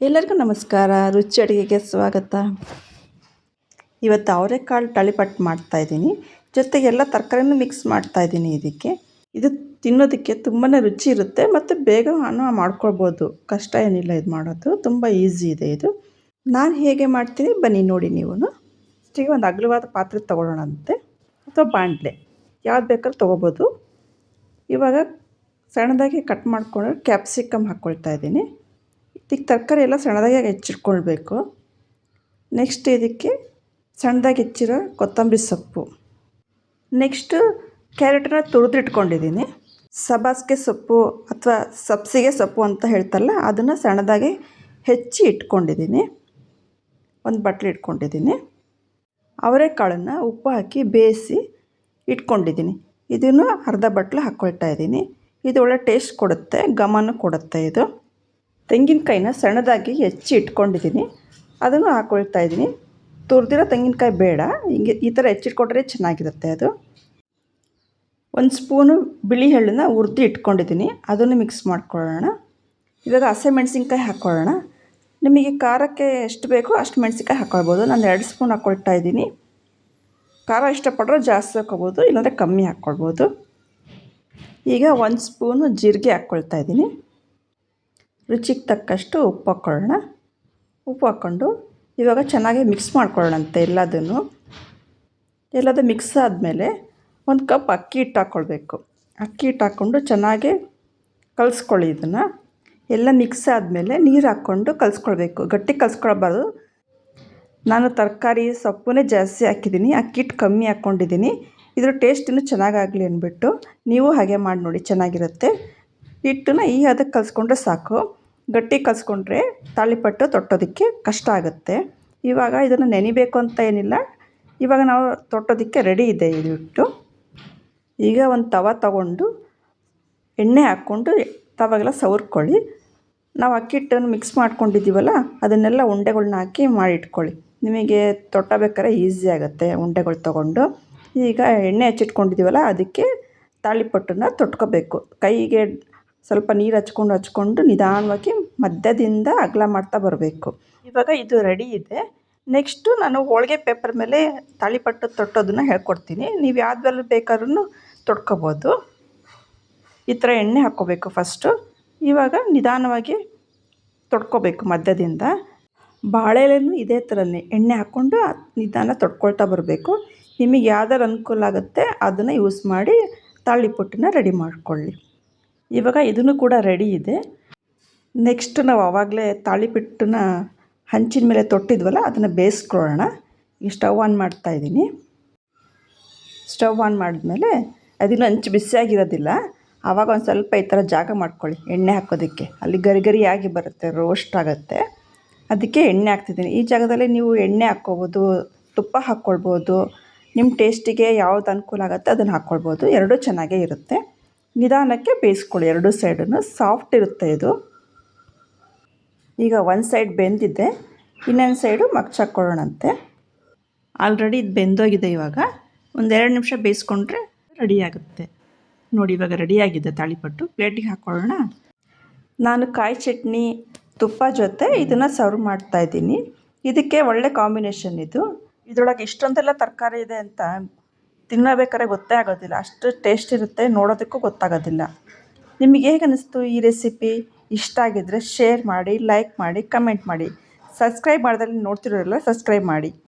ಎಲ್ಲರಿಗೂ ನಮಸ್ಕಾರ. ರುಚಿ ಅಡುಗೆಗೆ ಸ್ವಾಗತ. ಇವತ್ತು ಅವರೆಕಾಳು ಮಾಡ್ತಾ ಮಾಡ್ತಾಯಿದ್ದೀನಿ ಜೊತೆಗೆ ಎಲ್ಲ ತರಕಾರಿನೂ ಮಿಕ್ಸ್ ಮಾಡ್ತಾಯಿದ್ದೀನಿ ಇದಕ್ಕೆ. ಇದು ತಿನ್ನೋದಕ್ಕೆ ತುಂಬಾ ರುಚಿ ಇರುತ್ತೆ ಮತ್ತು ಬೇಗ ಹಣ ಮಾಡ್ಕೊಳ್ಬೋದು. ಕಷ್ಟ ಏನಿಲ್ಲ ಇದು ಮಾಡೋದು. ತುಂಬ ಈಸಿ ಇದೆ ಇದು. ನಾನು ಹೇಗೆ ಮಾಡ್ತೀನಿ? ಬನ್ನಿ ನೋಡಿ ನೀವು ಫಸ್ಟಿಗೆ ಒಂದು ಅಗಲವಾದ ಪಾತ್ರೆ ತೊಗೊಳ್ಳೋಣಂತೆ. ಅಥವಾ ಬಾಣಲೆ ಯಾವ್ದು ಬೇಕಾದ್ರೂ ತೊಗೋಬೋದು ಇವಾಗ ಸಣ್ಣದಾಗಿ ಕಟ್ ಮಾಡಿಕೊಂಡು ಕ್ಯಾಪ್ಸಿಕಮ್ ಹಾಕ್ಕೊಳ್ತಾ ಇದ್ದೀನಿ. ಇದಕ್ಕೆ ತರಕಾರಿ ಎಲ್ಲ ಸಣ್ಣದಾಗಿ ಹೆಚ್ಚಿಟ್ಕೊಳ್ಬೇಕು. ನೆಕ್ಸ್ಟ್ ಇದಕ್ಕೆ ಸಣ್ಣದಾಗಿ ಹೆಚ್ಚಿರೋ ಕೊತ್ತಂಬರಿ ಸೊಪ್ಪು. ನೆಕ್ಸ್ಟು ಕ್ಯಾರೆಟನ್ನ ತುರಿದಿಟ್ಕೊಂಡಿದ್ದೀನಿ. ಸಬಾಸ್ಗೆ ಸೊಪ್ಪು ಅಥವಾ ಸಬ್ಸಿಗೆ ಸೊಪ್ಪು ಅಂತ ಹೇಳ್ತಾರಲ್ಲ ಅದನ್ನು ಸಣ್ಣದಾಗಿ ಹೆಚ್ಚಿ ಇಟ್ಕೊಂಡಿದ್ದೀನಿ. ಒಂದು ಬಟ್ಲು ಇಟ್ಕೊಂಡಿದ್ದೀನಿ. ಅವರೆಕಾಳನ್ನು ಉಪ್ಪು ಹಾಕಿ ಬೇಯಿಸಿ ಇಟ್ಕೊಂಡಿದ್ದೀನಿ. ಇದನ್ನು ಅರ್ಧ ಬಟ್ಲು ಹಾಕ್ಕೊಳ್ತಾ ಇದ್ದೀನಿ. ಇದು ಒಳ್ಳೆ ಟೇಸ್ಟ್ ಕೊಡುತ್ತೆ ಘಮನೂ ಕೊಡುತ್ತೆ ಇದು. ತೆಂಗಿನಕಾಯಿನ ಸಣ್ಣದಾಗಿ ಹೆಚ್ಚಿ ಇಟ್ಕೊಂಡಿದ್ದೀನಿ. ಅದನ್ನು ಹಾಕ್ಕೊಳ್ತಾ ಇದ್ದೀನಿ. ತುರಿದಿರೋ ತೆಂಗಿನಕಾಯಿ ಬೇಡ. ಹಿಂಗೆ ಈ ಥರ ಹೆಚ್ಚಿಟ್ಕೊಂಡ್ರೆ ಚೆನ್ನಾಗಿರುತ್ತೆ ಅದು. ಒಂದು ಸ್ಪೂನು ಬಿಳಿ ಎಳ್ಳನ್ನು ಹುರಿದು ಇಟ್ಕೊಂಡಿದ್ದೀನಿ. ಅದನ್ನು ಮಿಕ್ಸ್ ಮಾಡ್ಕೊಳ್ಳೋಣ. ಇವಾಗ ಹಸಿಮೆಣ್ಸಿನ್ಕಾಯಿ ಹಾಕ್ಕೊಳ್ಳೋಣ ನಿಮಗೆ ಖಾರಕ್ಕೆ ಎಷ್ಟು ಬೇಕೋ ಅಷ್ಟು ಮೆಣಸಿನ್ಕಾಯಿ ಹಾಕ್ಕೊಳ್ಬೋದು ನಾನು ಎರಡು ಸ್ಪೂನ್ ಹಾಕ್ಕೊಳ್ತಾ ಇದ್ದೀನಿ. ಖಾರ ಇಷ್ಟಪಟ್ಟರೆ ಜಾಸ್ತಿ ಹಾಕ್ಕೊಬೋದು ಇಲ್ಲಾಂದರೆ ಕಮ್ಮಿ ಹಾಕ್ಕೊಳ್ಬೋದು ಈಗ ಒಂದು ಸ್ಪೂನು ಜೀರಿಗೆ ಹಾಕ್ಕೊಳ್ತಾ ಇದ್ದೀನಿ. ರುಚಿಗೆ ತಕ್ಕಷ್ಟು ಉಪ್ಪು ಹಾಕ್ಕೊಳ್ಳೋಣ ಉಪ್ಪು ಹಾಕ್ಕೊಂಡು ಇವಾಗ ಚೆನ್ನಾಗಿ ಮಿಕ್ಸ್ ಮಾಡ್ಕೊಳ್ಳೋಣಂತೆ ಎಲ್ಲದನ್ನು. ಎಲ್ಲದು ಮಿಕ್ಸ್ ಆದಮೇಲೆ ಒಂದು ಕಪ್ ಅಕ್ಕಿ ಹಿಟ್ಟು ಹಾಕ್ಕೊಳ್ಬೇಕು. ಅಕ್ಕಿ ಹಿಟ್ಟು ಹಾಕ್ಕೊಂಡು ಚೆನ್ನಾಗಿ ಕಲಿಸ್ಕೊಳ್ಳಿ ಇದನ್ನು. ಎಲ್ಲ ಮಿಕ್ಸ್ ಆದಮೇಲೆ ನೀರು ಹಾಕ್ಕೊಂಡು ಕಲಿಸ್ಕೊಳ್ಬೇಕು. ಗಟ್ಟಿ ಕಲಿಸ್ಕೊಳ್ಬಾರ್ದು. ನಾನು ತರಕಾರಿ ಸೊಪ್ಪುನೇ ಜಾಸ್ತಿ ಹಾಕಿದ್ದೀನಿ. ಅಕ್ಕಿ ಹಿಟ್ಟು ಕಮ್ಮಿ ಹಾಕ್ಕೊಂಡಿದ್ದೀನಿ. ಇದ್ರ ಟೇಸ್ಟ್ ಇನ್ನೂ ಚೆನ್ನಾಗಾಗಲಿ ಅಂದ್ಬಿಟ್ಟು ನೀವು ಹಾಗೆ ಮಾಡಿ ನೋಡಿ ಚೆನ್ನಾಗಿರುತ್ತೆ. ಹಿಟ್ಟನ್ನ ಈ ಹದಕ್ಕೆ ಕಲಿಸ್ಕೊಂಡ್ರೆ ಸಾಕು. ಗಟ್ಟಿ ಕಲಿಸ್ಕೊಂಡ್ರೆ ತಾಳಿಪಟ್ಟು ತೊಟ್ಟೋದಕ್ಕೆ ಕಷ್ಟ ಆಗುತ್ತೆ. ಇವಾಗ ಇದನ್ನು ನೆನಿಬೇಕು ಅಂತ ಏನಿಲ್ಲ. ಇವಾಗ ನಾವು ತೊಟ್ಟೋದಕ್ಕೆ ರೆಡಿ ಇದೆ ಇದು ಹಿಟ್ಟು. ಈಗ ಒಂದು ತವ ತಗೊಂಡು ಎಣ್ಣೆ ಹಾಕ್ಕೊಂಡು ತವಾಗೆಲ್ಲ ಸವರ್ಕೊಳ್ಳಿ. ನಾವು ಅಕ್ಕಿ ಹಿಟ್ಟನ್ನು ಮಿಕ್ಸ್ ಮಾಡ್ಕೊಂಡಿದ್ದೀವಲ್ಲ, ಅದನ್ನೆಲ್ಲ ಉಂಡೆಗಳನ್ನ ಹಾಕಿ ಮಾಡಿಟ್ಕೊಳ್ಳಿ. ನಿಮಗೆ ತೊಟ್ಟಬೇಕಾದ್ರೆ ಈಸಿ ಆಗುತ್ತೆ ಉಂಡೆಗಳು ತೊಗೊಂಡು. ಈಗ ಎಣ್ಣೆ ಹಚ್ಚಿಟ್ಕೊಂಡಿದ್ದೀವಲ್ಲ, ಅದಕ್ಕೆ ತಾಳಿಪಟ್ಟನ್ನ ತೊಟ್ಕೋಬೇಕು. ಕೈಗೆ ಸ್ವಲ್ಪ ನೀರು ಹಚ್ಕೊಂಡು ಹಚ್ಕೊಂಡು ನಿಧಾನವಾಗಿ ಮಧ್ಯದಿಂದ ಅಗಲ ಮಾಡ್ತಾ ಬರಬೇಕು. ಇವಾಗ ಇದು ರೆಡಿ ಇದೆ. ನೆಕ್ಸ್ಟು ನಾನು ಹೋಳಿಗೆ ಪೇಪರ್ ಮೇಲೆ ತಾಳಿಪಟ್ಟು ತೊಟ್ಟೋದನ್ನು ಹೇಳ್ಕೊಡ್ತೀನಿ. ನೀವು ಯಾವ್ದ್ರಲ್ಲಿ ಬೇಕಾದ್ರೂ ತೊಡ್ಕೋಬೋದು. ಈ ಥರ ಎಣ್ಣೆ ಹಾಕ್ಕೋಬೇಕು ಫಸ್ಟು ಇವಾಗ ನಿಧಾನವಾಗಿ ತೊಡ್ಕೋಬೇಕು ಮಧ್ಯದಿಂದ. ಬಾಳೆಲೇನು ಇದೇ ಥರನೇ ಎಣ್ಣೆ ಹಾಕ್ಕೊಂಡು ನಿಧಾನ ತೊಡ್ಕೊಳ್ತಾ ಬರಬೇಕು. ನಿಮಗೆ ಯಾವ್ದಾರು ಅನುಕೂಲ ಆಗುತ್ತೆ, ಅದನ್ನು ಯೂಸ್ ಮಾಡಿ ತಾಳಿಪಟ್ಟನ್ನ ರೆಡಿ ಮಾಡಿಕೊಳ್ಳಿ. ಇವಾಗ ಇದನ್ನು ಕೂಡ ರೆಡಿ ಇದೆ. ನೆಕ್ಸ್ಟ್ ನಾವು ಆವಾಗಲೇ ತಾಳಿಪಿಟ್ಟನ್ನ ಹಂಚಿನ ಮೇಲೆ ತೊಟ್ಟಿದ್ವಲ್ಲ, ಅದನ್ನು ಬೇಯಿಸ್ಕೊಳ್ಳೋಣ. ಈಗ ಸ್ಟವ್ ಆನ್ ಮಾಡ್ತಾಯಿದ್ದೀನಿ ಸ್ಟವ್ ಆನ್ ಮಾಡಿದ್ಮೇಲೆ ಅದನ್ನು ಹಂಚು ಬಿಸಿಯಾಗಿರೋದಿಲ್ಲ. ಆವಾಗ ಒಂದು ಸ್ವಲ್ಪ ಈ ಥರ ಜಾಗ ಮಾಡ್ಕೊಳ್ಳಿ, ಎಣ್ಣೆ ಹಾಕೋದಕ್ಕೆ. ಅಲ್ಲಿ ಗರಿಗರಿಯಾಗಿ ಬರುತ್ತೆ ರೋಸ್ಟ್ ಆಗುತ್ತೆ. ಅದಕ್ಕೆ ಎಣ್ಣೆ ಹಾಕ್ತಿದ್ದೀನಿ. ಈ ಜಾಗದಲ್ಲಿ ನೀವು ಎಣ್ಣೆ ಹಾಕ್ಕೋಬೋದು, ತುಪ್ಪ ಹಾಕ್ಕೊಳ್ಬೋದು ನಿಮ್ಮ ಟೇಸ್ಟಿಗೆ ಯಾವ್ದು ಅನುಕೂಲ ಆಗುತ್ತೆ ಅದನ್ನು ಹಾಕ್ಕೊಳ್ಬೋದು. ಎರಡೂ ಚೆನ್ನಾಗೇ ಇರುತ್ತೆ. ನಿಧಾನಕ್ಕೆ ಬೇಯಿಸ್ಕೊಳ್ಳಿ. ಎರಡು ಸೈಡನ್ನು ಸಾಫ್ಟ್ ಇರುತ್ತೆ ಇದು. ಈಗ ಒಂದು ಸೈಡ್ ಬೆಂದಿದೆ. ಇನ್ನೊಂದು ಸೈಡು ಮಗ್ಚಾಕ್ಕೊಳ್ಳೋಣಂತೆ ಆಲ್ರೆಡಿ ಇದು ಬೆಂದೋಗಿದೆ ಇವಾಗ. ಒಂದೆರಡು ನಿಮಿಷ ಬೇಯಿಸ್ಕೊಂಡ್ರೆ ರೆಡಿಯಾಗುತ್ತೆ ನೋಡಿ, ಇವಾಗ ರೆಡಿಯಾಗಿದೆ ತಾಳಿಪಟ್ಟು. ಪ್ಲೇಟಿಗೆ ಹಾಕ್ಕೊಳ್ಳೋಣ ನಾನು ಕಾಯಿ ಚಟ್ನಿ, ತುಪ್ಪ ಜೊತೆ ಇದನ್ನು ಸರ್ವ್ ಮಾಡ್ತಾಯಿದ್ದೀನಿ ಇದಕ್ಕೆ ಒಳ್ಳೆ ಕಾಂಬಿನೇಷನ್ ಇದು. ಇದರೊಳಗೆ ಇಷ್ಟೊಂದೆಲ್ಲ ತರಕಾರಿ ಇದೆ ಅಂತ ತಿನ್ನಬೇಕಾದ್ರೆ ಗೊತ್ತೇ ಆಗೋದಿಲ್ಲ. ಅಷ್ಟು ಟೇಸ್ಟ್ ಇರುತ್ತೆ, ನೋಡೋದಕ್ಕೂ ಗೊತ್ತಾಗೋದಿಲ್ಲ. ನಿಮಗೆ ಹೇಗೆ ಅನ್ನಿಸ್ತು ಈ ರೆಸಿಪಿ ಇಷ್ಟ ಆಗಿದ್ದರೆ ಶೇರ್ ಮಾಡಿ ಲೈಕ್ ಮಾಡಿ ಕಮೆಂಟ್ ಮಾಡಿ. ಸಬ್ಸ್ಕ್ರೈಬ್ ಮಾಡ್ದಲ್ಲಿ ನೋಡ್ತಿರೋರೆಲ್ಲ ಸಬ್ಸ್ಕ್ರೈಬ್ ಮಾಡಿ.